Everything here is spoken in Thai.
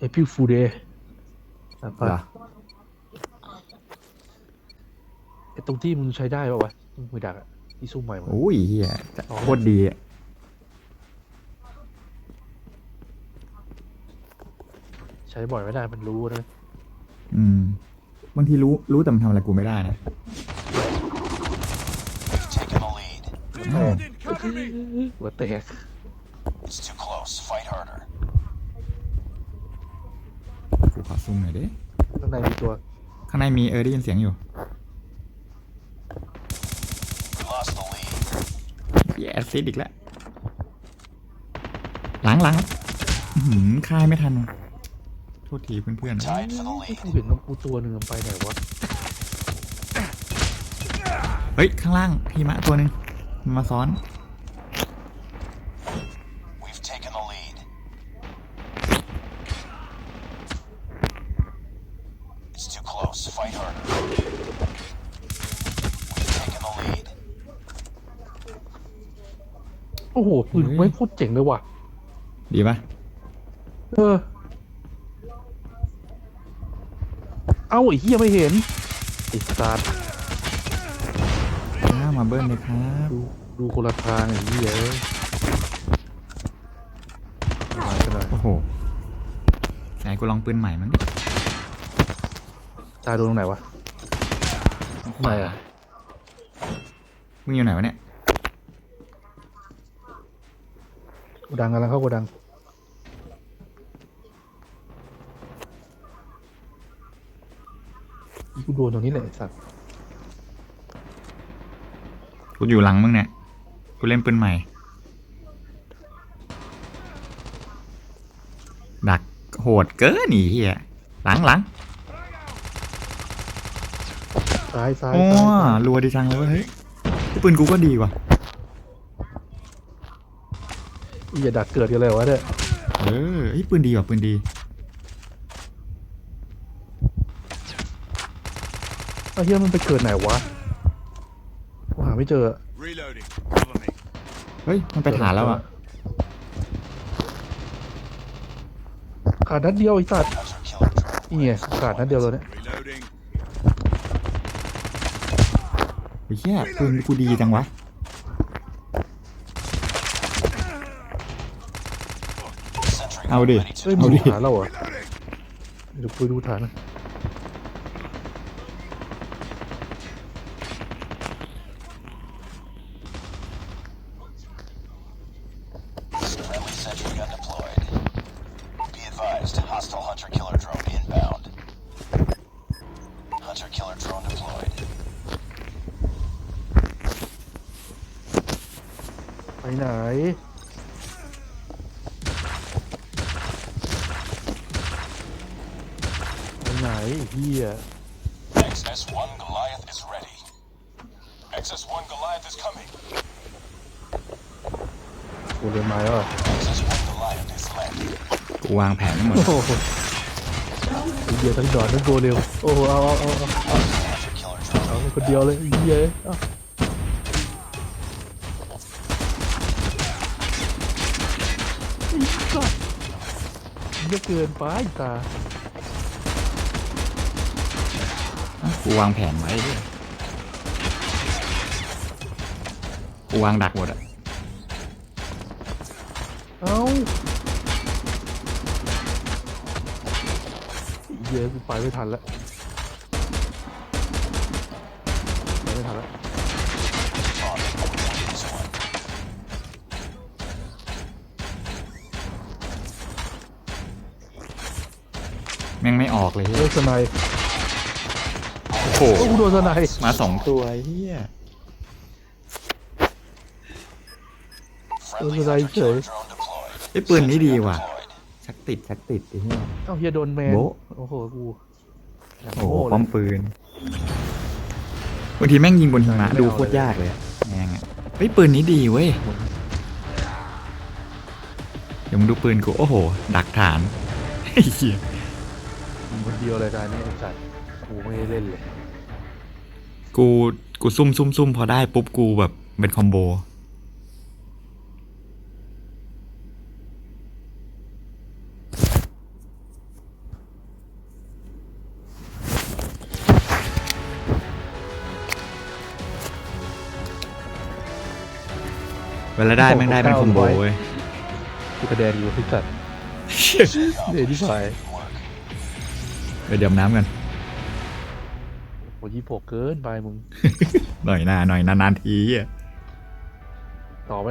ไปเอพิวฟูเดย์ไปเหรอไอ้ตรงที่มึงใช้ได้ป่าวะมือดักอะที่ซุ่มใหม่มาโอ้ยเฮียโคตรดีอะใช้บ่อยไม่ได้มันรู้นะอืม บางทีรู้รู้แต่มันทำอะไรกูไม่ได้นะ Taking the lead. อ้าวหัวแตก It's too close. Fight harder. ซูมหน่อยดิข้างในมีตัวข้างในมีเออได้ยินเสียงอยู่ We lost the lead. เฮียแอดซิดอีกแล้วหลังหลังอื้อหืมคายไม่ทันว่ะโทษทีเพื่อนๆ Tied for the กู lead. เห็นน้องกูตัวหนึ่งมันไปไหนวะเฮ้ย ข้างล่างหิมะตัวหนึ่งมันมาซ้อน We've taken the lead. It's too close. Fight harder. We've taken the lead. โอ้โหปืนเฮ้ยไม่งโคตรเจ๋งเลยว่ะ ดีปะเออ เอ้าไอ้เหี้ยไม่เห็นไอ้สัตว์อ้าวมาเบิ้ลเลยครับดูดูคนละทางไอ้เหี้ยเอ้ยมากันเลยโอ้โหไหนกูลองปืนใหม่มั้งดิตายโดนตรงไหนวะ ไหนอะมึงอยู่ไหนวะเนี่ย กูดังกันแล้วเข้ากูดังอีกูโดนตรงนี้แหละไอ้สัตว์กูอยู่หลังมึงเนี่ย กูเล่นปืนใหม่ ดักโหดเกินหนีเฮียหลังหลังซ้ายซ้ายอ๋อซ้ายซ้ายรัวดีจังเลยเว้ยเฮ้ยปืนกูก็ดีว่ะ อีอย่าดักเกิดกันเลยวะเนี่ยเออเฮ้ยปืนดีว่ะปืนดี ไอ้เหี้ยมันไปเกิดไหนวะกูหาไม่เจอ Reloading. Cover me. เฮ้ย มันไปฐานแล้วอะ ขาดนัดเดียวไอ้สัตว์ Hunter killer drone. นี่ไงขาดนัดเดียวเลยเนี่ย Reloading. ไอ้เหี้ยปืนกูดีจังวะ เอาดิ ready to เฮ้ยเอามึงดิดูฐานเราเหรอเดี๋ยวคุยดูฐานนะ Friendly sentry gun deployed. Be advised, hostile hunter killer drone inbound. Hunter killer drone deployed. ไปไหน ไปไหนไอ้ เฮีย XS-1 Goliath is ready. XS-1 Goliath is coming. กูเรียนมาแล้วอะ XS-1 Goliath is landing. กูวางแผนทั้งหมดโอ้โหไอ้เฮียทั้งดอนทั้งโกเร็วโอ้โหเอาเอาเอาเอา Hunter killer drone เอาคนเดียวเลยไอ้เฮียเอาไอ้สัสเยอะเกินไปตา กูวางแผนไว้เหี้ยกูวางดักหมดอะเอ้าเหี้ยอะกูไปไม่ทันแล้วไปไม่ทันแล้ว this one. แม่งไม่ออกเลยเลิเฮ้ยกสไนด์ โอ้โหโอ้กูโดนสไนด์มาสองตัวไอ้เฮีย Friendly What did I hunter killer say? drone deployed. ไอ้ยปืนนี้ดีว่ะ Deployed. ชักติดชักติดไอ้เหี้ย เอ้าเฮียโดนแมนโบ๊ะ โอ้โหกูอย่างโอ้โหโง่ป้อมเลยปืนบางทีแม่งยิงบนหิมะไม่เอาดูโคตรยากเลยอะแม่งอะเฮ้ยปืนนี้ดีเว้ยเดี๋ยวมึงดูปืนกูโอ้โห ดักฐานไอ้เหี้ยมึงคนเดียวเลยการนี้ไอ้สัตว์กูไม่ได้เล่นเลย กูกูซุ่มซุ่มซุ่มพอได้ปุ๊บกูแบบเป็นคอมโบ เวลาได้ม่งได้เป็นคอมโบเว้ยกูกระเด็นอยู่ที่สัดเดี๋ยวที่สายไปเดี๋ยวน้ำกัน โอ้ยี่หกเกินไปมึง หน่อยหน้าหน่อยนานๆทีอะ